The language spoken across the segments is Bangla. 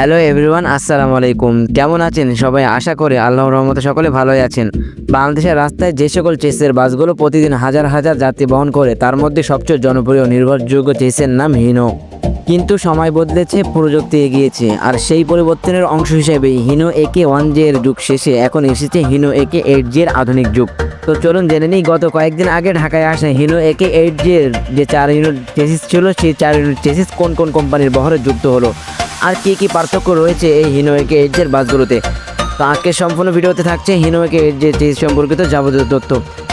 হ্যালো এভরিওয়ান, আসসালামু আলাইকুম। কেমন আছেন সবাই? আশা করে আল্লাহর রহমতে সকলে ভালোই আছেন। বাংলাদেশের রাস্তায় যে সকল চেসের বাসগুলো প্রতিদিন হাজার হাজার যাত্রী বহন করে, তার মধ্যে সবচেয়ে জনপ্রিয় নির্ভরযোগ্য চেসের নাম হিনো। কিন্তু সময় বদলেছে, প্রযুক্তি এগিয়েছে, আর সেই পরিবর্তনের অংশ হিসেবে হিনো একে ওয়ানের যুগ শেষে এখন এসেছে হিনো একে এইট জি এর আধুনিক যুগ। তো চলুন জেনে নিই, গত কয়েকদিন আগে ঢাকায় আসে হিনো একে এইট জি এর যে চার ইউনিট চেসিস ছিল, সেই চার ইউনিট চেসিস কোন কোন কোম্পানির বহরে যুক্ত হলো? আর কি কি পার্থক্য রয়েছে এই হিনোয়েকে জের বাসগুলোতে? তো আজকে সম্পূর্ণ ভিডিওতে থাকছে হিনোয়েকে জে চেসিস সম্পর্কিত যাবতীয় তথ্য।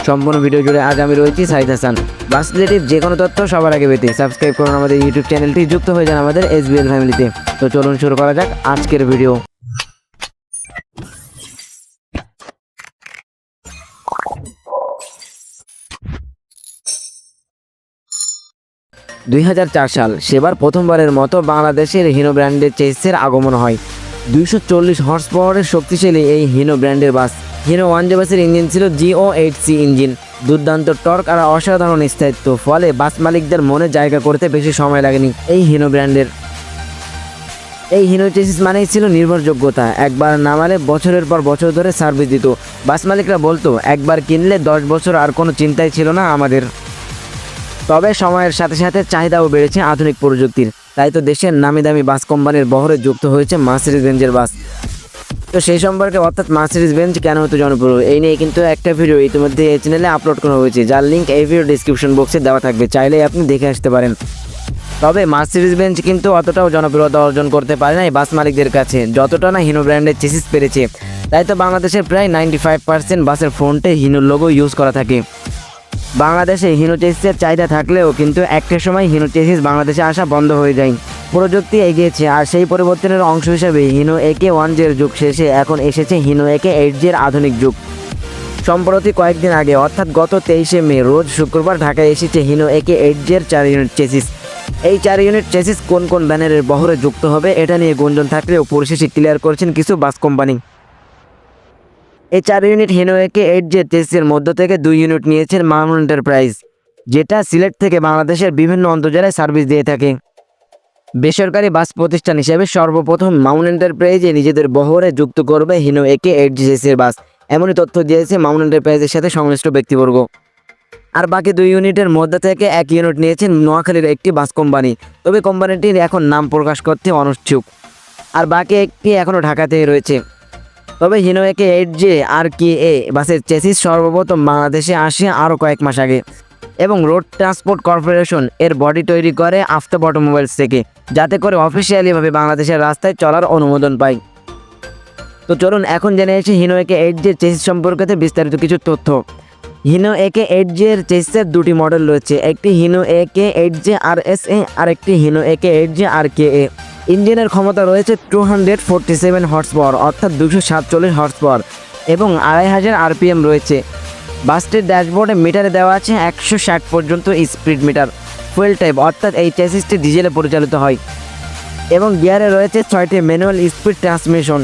সম্পূর্ণ ভিডিও জুড়ে আজ আমি রয়েছি সাইদ হাসান। বাস রিলেটিভ যে কোনো তথ্য সবার আগে পেতে সাবস্ক্রাইব করুন আমাদের ইউটিউব চ্যানেলটি যুক্ত হয়ে যান আমাদের এসবিএল ফ্যামিলিতে তো চলুন শুরু করা যাক আজকের ভিডিও। দুই হাজার চার সাল সেবার প্রথমবারের মতো বাংলাদেশের হিনো ব্র্যান্ডের চেসের আগমন হয়। দুইশো চল্লিশ হর্স পাওয়ারের শক্তিশালী এই হিনো ব্র্যান্ডের বাস। হিনো ওয়ান বাসের ইঞ্জিন ছিল J O eight C engine. দুর্দান্ত টর্ক আর অসাধারণ স্থায়িত্ব, ফলে বাস মালিকদের মনে জায়গা করতে বেশি সময় লাগেনি এই হিনো ব্র্যান্ডের। এই হিনো চেসিস মানেই ছিল নির্ভরযোগ্যতা। একবার নামালে বছরের পর বছর ধরে সার্ভিস দিত। বাস মালিকরা বলতো, একবার কিনলে দশ বছর আর কোনো চিন্তাই ছিল না আমাদের। তবে সময়ের সাথে সাথে চাহিদাও বেড়েছে আধুনিক প্রযুক্তির। তাই তো দেশের নামি দামি বাস কোম্পানির বহরে যুক্ত হয়েছে মার্সিডিজ বেঞ্জের বাস। তো সেই সম্পর্কে অর্থাৎ মার্সিডিজ বেঞ্চ কেন হতো জনপ্রিয়? এই নিয়ে কিন্তু একটা ভিডিও ইতিমধ্যে এই চ্যানেলে আপলোড করা হয়েছে, যার লিঙ্ক এই ভিডিও ডিসক্রিপশন বক্সে দেওয়া থাকবে চাইলে আপনি দেখে আসতে পারেন। তবে মার্সিডিজ বেঞ্চ কিন্তু অতটাও জনপ্রিয়তা অর্জন করতে পারে না এই বাস মালিকদের কাছে, যতটা না হিনো ব্র্যান্ডের চেসিস পেরেছে। তাই তো বাংলাদেশের প্রায় নাইনটি ফাইভ পার্সেন্ট বাসের ফ্রন্টে হিনোর লোগো ইউজ করা থাকে। বাংলাদেশে হিনো চেসিসের চাহিদা থাকলেও কিন্তু একটা সময় হিনো চেসিস বাংলাদেশে আসা বন্ধ হয়ে যায়। প্রযুক্তি এগিয়েছে আর সেই পরিবর্তনের অংশ হিসেবে হিনো একে ওয়ান জের যুগ শেষে এখন এসেছে হিনো একে এইট জের আধুনিক যুগ। সম্প্রতি কয়েকদিন আগে, অর্থাৎ গত তেইশে মে, রোজ শুক্রবার ঢাকায় এসেছে হিনো একে এইট জের চার ইউনিট চেসিস। এই চার ইউনিট চেসিস কোন কোন ব্যানারের বহরে যুক্ত হবে, এটা নিয়ে গুঞ্জন থাকলেও পরিশেষে ক্লিয়ার করেছেন কিছু বাস কোম্পানি। এই চার unit Hino AK eight J চেসিসের মধ্য থেকে দুই ইউনিট নিয়েছেন মামুন এন্টারপ্রাইজ যেটা সিলেট থেকে বাংলাদেশের বিভিন্ন অন্তর্জেলায় সার্ভিস দিয়ে থাকে। বেসরকারি বাস প্রতিষ্ঠান হিসেবে সর্বপ্রথম মাউন্ট এন্টারপ্রাইজে নিজেদের বহরে যুক্ত করবে হিনো একে এইট জিএসির বাস। এমনই তথ্য দিয়েছে মাউন্ট এন্টারপ্রাইজের সাথে সংশ্লিষ্ট ব্যক্তিবর্গ। আর বাকি দুই ইউনিটের মধ্যে থেকে এক ইউনিট নিয়েছেন নোয়াখালীর একটি বাস কোম্পানি। তবে কোম্পানিটির এখন নাম প্রকাশ করতে অনুচ্ছুক। আর বাকি একটি এখনও ঢাকাতেই রয়েছে। তবে হিনো একে এইট জে আর কে এ বাসের চেসিস সর্বপ্রথম বাংলাদেশে আসে আরও কয়েক মাস আগে এবং রোড ট্রান্সপোর্ট কর্পোরেশন এর বডি তৈরি করে আফতাব অটোমোবাইলস থেকে, যাতে করে অফিসিয়ালিভাবে বাংলাদেশের রাস্তায় চলার অনুমোদন পায়। তো চলুন এখন জেনে এসে হিনো একে এইট জে চেসিস সম্পর্কে বিস্তারিত কিছু তথ্য। হিনো একে এইট জে এর চেসিসের দুটি মডেল রয়েছে, একটি Hino AK eight J R S A আর একটি হিনো একে এইট জে আর কে এ ইঞ্জিনের ক্ষমতা রয়েছে two hundred forty seven horse power অর্থাৎ দুশো সাতচল্লিশ হর্স পাওয়ার এবং আড়াই হাজার আরপিএম রয়েছে। বাসটির ড্যাশবোর্ডে মিটারে দেওয়া আছে একশো ষাট পর্যন্ত স্পিড মিটার ফুয়েল টাইপ অর্থাৎ এই চেসিসটি ডিজেলে পরিচালিত হয়। এবং গিয়ারে রয়েছে ছয়টি ম্যানুয়াল স্পিড ট্রান্সমিশন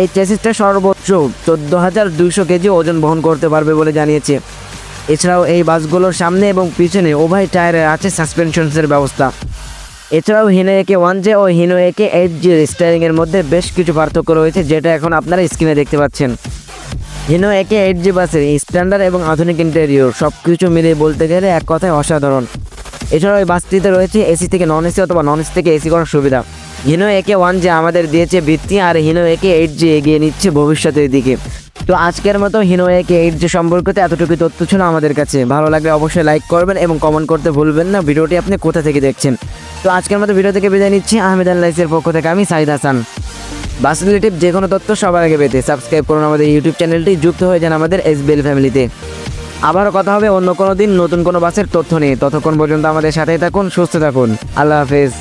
এই চেসিসটা সর্বোচ্চ চোদ্দ হাজার দুশো কেজি ওজন বহন করতে পারবে বলে জানিয়েছে। এছাড়াও এই বাসগুলোর সামনে এবং পিছনে উভয় টায়ারে আছে সাসপেনশনসের ব্যবস্থা। এছাড়াও Hino A K one J O Hino A K eight J স্টারিংয়ের মধ্যে বেশ কিছু পার্থক্য রয়েছে, যেটা এখন আপনারা স্ক্রিনে দেখতে পাচ্ছেন। হিনো একে এইট জি বাসের স্ট্যান্ডার্ড এবং আধুনিক ইন্টেরিয়র সব কিছু মিলিয়ে বলতে গেলে এক কথায় অসাধারণ। এছাড়াও এই বাসটিতে রয়েছে এসি থেকে নন এসি অথবা নন এসি থেকে এসি করার সুবিধা। হিনো একে ওয়ান যে আমাদের দিয়েছে ভিত্তি আর হিনো একে এইট জি এগিয়ে নিচ্ছে ভবিষ্যতের দিকে। তো আজকের মতো হিনো একে এইট জি সম্পর্কিত এতটুকু তথ্য ছিল আমাদের কাছে। ভালো লাগলে অবশ্যই লাইক করবেন এবং কমেন্ট করতে ভুলবেন না। ভিডিওটি আপনি কোথা থেকে দেখছেন? তো আজকের মতো ভিডিও থেকে বিদায় নিচ্ছি। আহমেদ আল্লাইসের পক্ষ থেকে আমি সাইদ হাসান। বাস রিলেটিভ যে কোনো তথ্য সবার আগে পেতে সাবস্ক্রাইব করুন আমাদের ইউটিউব চ্যানেলটি যুক্ত হয়ে যান আমাদের এসবিএল ফ্যামিলিতে আবারও কথা হবে অন্য কোনো দিন নতুন কোনো বাসের তথ্য নিয়ে। ততক্ষণ পর্যন্ত আমাদের সাথেই থাকুন, সুস্থ থাকুন। আল্লাহ হাফেজ।